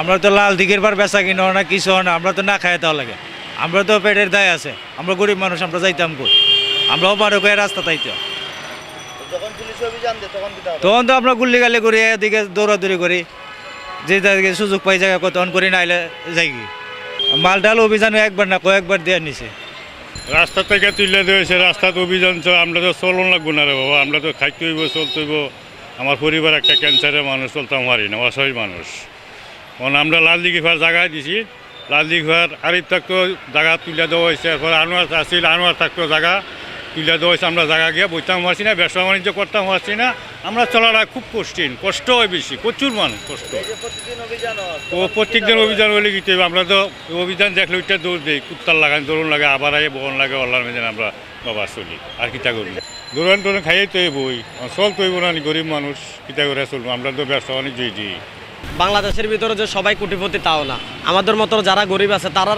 আমরা তো লাল দিকের বার বেচা কিনো না কিছু হয় না আমরা তো না খাই দেওয়া লাগে। আমরা তো পেটের দায় আছে আমরা গরিব মানুষ আমরা যাইতাম কই? আমরাও বারো করে রাস্তা তাইতে। যখন পুলিশ অভিযান দেয় তখন তো আমরা গুল্লি গালি করি এদিকে দৌড়াদৌড়ি করি। যে তাদেরকে সুযোগ পাই জায়গা তখন করি নাইলে যাই কি মালটাল অভিযান একবার না কয়েকবার দেওয়ার নিছে। রাস্তা থেকে তুলে দিয়েছে রাস্তাতে অভিযান চল আমরা তো চলন লাগবো না রে বাবা আমরা তো খাইতে হইব চলতে হইব। আমার পরিবার একটা ক্যান্সারের মানুষ চলতাম পারি না অসহায় মানুষ। কারণ আমরা লাল দিঘি ফার জায়গায় দিছি। লাল দিঘি ফার আরিফ থাকতো জায়গা তুলে দেওয়া হয়েছে। এরপর আনোয়ার আসছিল আনোয়ার থাকতো জায়গা তুলে দেওয়া হয়েছে। আমরা জায়গা গিয়ে বইতাম পারছি না, ব্যবসা বাণিজ্য করতাম পারছি না। আমরা চলাটা খুব কঠিন, কষ্ট হয় বেশি, প্রচুর মানুষ, কষ্ট। ও প্রত্যেকদিন অভিযান হলে কি হইবে? আমরা তো অভিযান দেখলে ওইটা দৌড় দিই, কুত্তার লাগান দৌড়ন লাগে, আবার আগে বহন লাগে, অল্লার মেজে আমরা বাবা চলি, আর কিতা করবি দৌড়ান টোড়ান খাইয়ে তো বই চল তো হইব না গরিব মানুষ, কিতা করে চলবো? আমরা তো ব্যবসা বাণিজ্যই দিই। বাংলাদেশের ভিতরে যে সবাই কোটিপতি, তাও না। আমাদের মতো যারা গরিব আছে তারা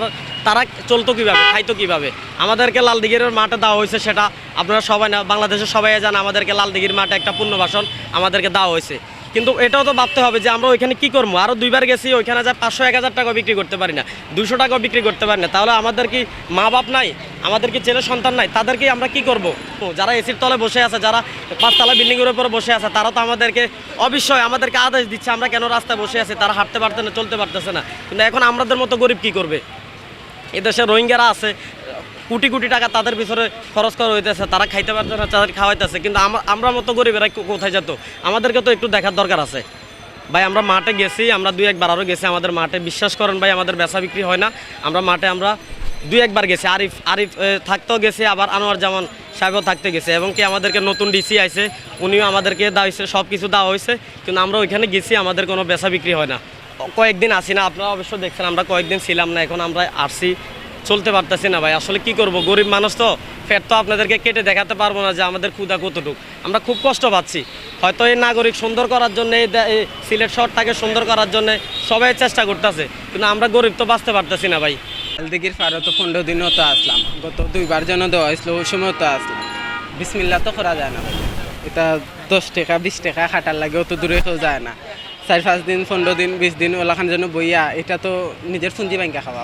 তারা চলতো কীভাবে, খাইতো কীভাবে? আমাদেরকে লাল মাঠে দেওয়া হয়েছে সেটা আপনারা সবাই না বাংলাদেশের সবাই জানে, আমাদেরকে লাল দিঘির মাঠে একটা পুণ্যবাসন আমাদেরকে দেওয়া হয়েছে। কিন্তু এটাও তো ভাবতে হবে যে আমরা ওইখানে কি করব? আরও দুইবার গেছি, ওইখানে যা পাঁচশো, এক হাজার টাকা বিক্রি করতে পারি না। দুশো টাকাও বিক্রি করতে পারি না। তাহলে আমাদের কি মা বাপ নাই? আমাদের কি ছেলে সন্তান নাই তাদেরকে আমরা কি করব? যারা এসির তলে বসে আছে, যারা পাঁচতলা বিল্ডিংয়ের উপরে বসে আছে, তারা তো আমাদেরকে অবশ্যই আমাদেরকে আদেশ দিচ্ছে, আমরা কেন রাস্তায় বসে আছি, তারা হাঁটতে পারতে না, চলতে পারতেছে না। কিন্তু এখন আমাদের মতো গরিব কি করবে? এদেশে রোহিঙ্গারা আছে, কোটি কোটি টাকা তাদের পিছনে খরচ করা হইতেছে, তারা খাইতে পারছে না, তাদের খাওয়াইতেছে, কিন্তু আমা- আমরা মতো গরিবেরা কোথায় যেত? আমাদেরকে তো একটু দেখার দরকার আছে। ভাই, আমরা মাঠে গেছি, আমরা দুই একবার আরও গেছি, আমাদের মাঠে, বিশ্বাস করেন ভাই, আমাদের বেচা বিক্রি হয় না, আমরা মাঠে আমরা দুই একবার গেছি। আরিফ আরিফ থাকতেও গেছে, আবার আনোয়ার জামান সাহেবও থাকতে গেছে। এবং কি আমাদেরকে নতুন ডিসি আইছে, উনিও আমাদেরকে দেওয়া হয়েছে সব কিছু দেওয়া হয়েছে কিন্তু আমরা ওইখানে গেছি, আমাদের কোনো বেচা বিক্রি হয় না। কয়েকদিন আসি না, আপনারা অবশ্য দেখছেন, আমরা কয়েকদিন ছিলাম না, এখন আমরা আসছি। চলতে পারতেছি না ভাই, আসলে কি করব? গরিব মানুষ তো, ফের তো আপনাদেরকে কেটে দেখাতে পারব না যে আমাদের ক্ষুদা কতটুকু। আমরা খুব কষ্ট পাচ্ছি। হয়তো এই নাগরিক সুন্দর করার জন্য এই সিলেট শহরটাকে সুন্দর করার জন্য সবাই চেষ্টা করতেছে, কিন্তু আমরা গরিব তো বাঁচতে পারতেছি না ভাই। দিঘির পারও তো পনেরো দিনও তো আসলাম। গত দুইবার যেন দেওয়া হয়েছিল, ওই সময় তো আসলাম। বিসমিল্লা তো করা যায় না। এটা দশ টাকা, বিশ টাকা খাটার লাগে, অত দূরে তো যায় না। চার পাঁচ দিন, পনেরো দিন, বিশ দিন ওলাখান যেন বইয়া, এটা তো নিজের পুঁজি ব্যাংকে খাওয়া